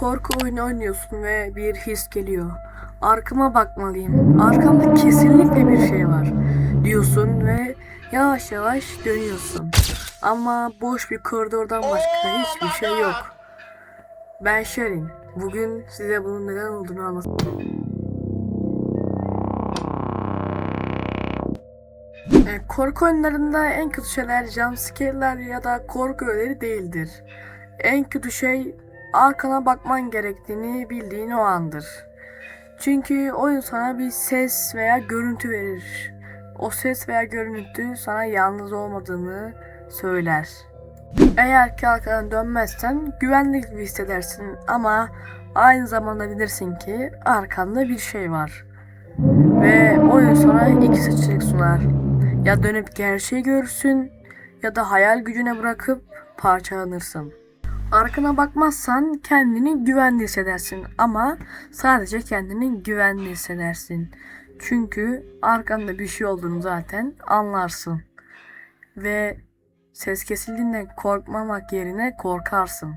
korku oyunu oynuyorsun ve bir his geliyor. Arkama bakmalıyım. Arkamda kesinlikle bir şey var diyorsun ve yavaş yavaş dönüyorsun. Ama boş bir koridordan başka hiçbir şey yok. Ben Şerin. Bugün size bunun neden olduğunu anlatacağım. E, korku oyunlarında en kötü şeyler jumpscare'ler ya da korku öğeleri değildir. En kötü şey arkana bakman gerektiğini bildiğin o andır. Çünkü oyun sana bir ses veya görüntü verir. O ses veya görüntü sana yalnız olmadığını söyler. Eğer ki arkadan dönmezsen güvenli gibi hissedersin ama aynı zamanda bilirsin ki arkanda bir şey var. Ve oyun sana iki seçenek sunar. Ya dönüp gerçeği görürsün ya da hayal gücüne bırakıp parçalanırsın. Arkana bakmazsan kendini güvenli hissedersin ama sadece kendini güvenli hissedersin. Çünkü arkanda bir şey olduğunu zaten anlarsın. Ve ses kesildiğinde korkmamak yerine korkarsın.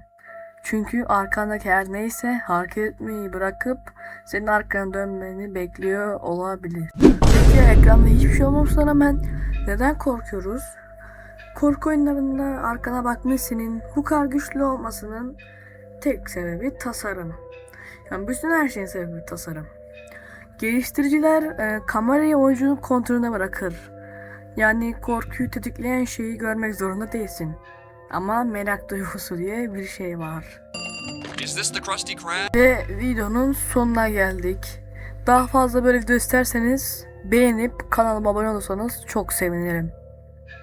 Çünkü arkandaki her neyse hareket etmeyi bırakıp senin arkana dönmeni bekliyor olabilir. Peki ekranda hiçbir şey olmamasına rağmen neden korkuyoruz? Korku oyunlarında arkana bakma hissinin bu kadar güçlü olmasının tek sebebi tasarım. Yani bütün her şeyin sebebi tasarım. Geliştiriciler e, kamerayı oyuncunun kontrolüne bırakır. Yani korkuyu tetikleyen şeyi görmek zorunda değilsin. Ama merak duygusu diye bir şey var. Is this the Krusty Krab? Ve videonun sonuna geldik. Daha fazla böyle video isterseniz beğenip kanalıma abone olursanız çok sevinirim.